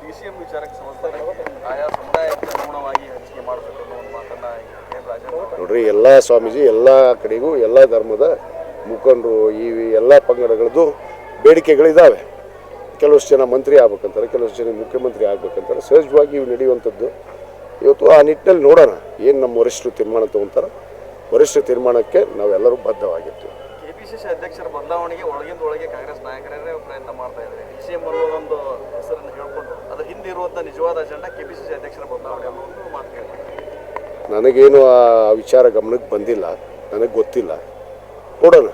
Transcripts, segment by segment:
D C M ವಿಚಾರಕ್ಕೆ ಸಂಬಂಧಪಟ್ಟ ಆಯಾ ಸಮುದಾಯಕ್ಕೆ ಅನುಗುಣವಾಗಿ ಹಂಚಿಕೆ ಮಾಡಬೇಕು ಅನ್ನೋ ಒಂದು ಮಾತನ್ನ ನೋಡ್ರಿ ಎಲ್ಲ ಸ್ವಾಮೀಜಿ ಎಲ್ಲ ಕಡೆಗೂ ಎಲ್ಲ ಧರ್ಮದ ಮುಖಂಡರು ಈ ಎಲ್ಲ ಪಂಗಡಗಳದ್ದು ಬೇಡಿಕೆಗಳಿದ್ದಾವೆ ಕೆಲವಷ್ಟು ಜನ ಮಂತ್ರಿ ಆಗ್ಬೇಕಂತಾರೆ ಕೆಲವಷ್ಟು ಜನ ಮುಖ್ಯಮಂತ್ರಿ ಆಗ್ಬೇಕಂತಾರೆ. ಸಹಜವಾಗಿ ಇವು ನಡೆಯುವಂಥದ್ದು. ಇವತ್ತು ಆ ನಿಟ್ಟಿನಲ್ಲಿ ನೋಡೋಣ ಏನು ನಮ್ಮ ವರಿಷ್ಠರು ತೀರ್ಮಾನ ತಗೊಂತಾರೆ. ವರಿಷ್ಠ ತೀರ್ಮಾನಕ್ಕೆ ನಾವೆಲ್ಲರೂ ಬದ್ಧವಾಗಿರ್ತೀವಿ. ಕೆಪಿಸಿಸಿ ಅಧ್ಯಕ್ಷರ ಬದಲಾವಣೆಗೆ ಒಳಗಿಂದ ಒಳಗೆ ಕಾಂಗ್ರೆಸ್ ನಾಯಕರೇ ಪ್ರಯತ್ನ ಮಾಡ್ತಾ ಇದ್ದಾರೆ. ಡಿ ಸಿ ಎಂ ಅನ್ನೋದೊಂದು ಇರುವಂಥ ನಿಜವಾದ ಅಜೆಂಡಾ ಕೆಪಿಸಿಸಿ ಅಧ್ಯಕ್ಷರ ಬದಲಾವಣೆ ಅನ್ನೋ ಮಾತು ನನಗೇನು ಆ ವಿಚಾರ ಗಮನಕ್ಕೆ ಬಂದಿಲ್ಲ ನನಗೆ ಗೊತ್ತಿಲ್ಲ. ನೋಡೋಣ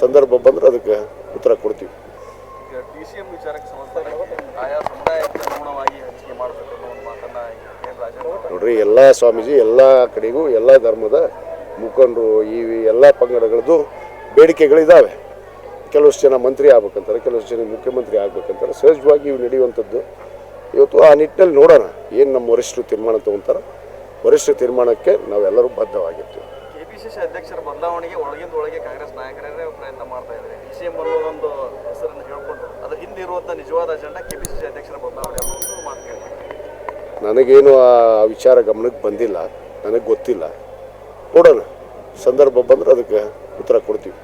ಸಂದರ್ಭ ಬಂದ್ರೆ ಅದಕ್ಕೆ ಉತ್ತರ ಕೊಡ್ತೀವಿ. ನೋಡ್ರಿ ಎಲ್ಲ ಸ್ವಾಮೀಜಿ ಎಲ್ಲ ಕಡೆಗೂ ಎಲ್ಲ ಧರ್ಮದ ಮುಖಂಡರು ಈ ಎಲ್ಲ ಪಂಗಡಗಳದ್ದು ಬೇಡಿಕೆಗಳಿದ್ದಾವೆ ಕೆಲವಷ್ಟು ಜನ ಮಂತ್ರಿ ಆಗ್ಬೇಕಂತಾರೆ ಕೆಲವಷ್ಟು ಜನ ಮುಖ್ಯಮಂತ್ರಿ ಆಗ್ಬೇಕಂತಾರೆ. ಸಹಜವಾಗಿ ಇವು ನಡೆಯುವಂಥದ್ದು ಇವತ್ತು ಆ ನಿಟ್ಟಿನಲ್ಲಿ ನೋಡೋಣ ಏನು ನಮ್ಮ ವರಿಷ್ಠರು ತೀರ್ಮಾನ ತಗೊಂತಾರೆ. ವರಿಷ್ಠ ತೀರ್ಮಾನಕ್ಕೆ ನಾವೆಲ್ಲರೂ ಬದ್ಧವಾಗಿರ್ತೀವಿ. ಕೆಪಿಸಿಸಿ ಅಧ್ಯಕ್ಷರ ಬದಲಾವಣೆಗೆ ಒಳಗಿಂದ ಒಳಗೆ ಕಾಂಗ್ರೆಸ್ ನಾಯಕರೇ ಪ್ರಯತ್ನ ಮಾಡ್ತಾ ಇದ್ದಾರೆ. ಸಿಎಂ ಸಿ ಒಂದು ಹೆಸರನ್ನು ಹೇಳ್ಕೊಂಡು ಅದು ಹಿಂದೆ ಇರುವಂಥ ನಿಜವಾದ ಅಜೆಂಡಾ ಕೆಪಿಸಿಸಿ ಅಧ್ಯಕ್ಷರ ಬದಲಾವಣೆ ಅನ್ನೋ ನನಗೇನು ಆ ವಿಚಾರ ಗಮನಕ್ಕೆ ಬಂದಿಲ್ಲ ನನಗೆ ಗೊತ್ತಿಲ್ಲ. ನೋಡೋಣ ಸಂದರ್ಭ ಬಂದ್ರೆ ಅದಕ್ಕೆ ಉತ್ತರ ಕೊಡ್ತೀವಿ.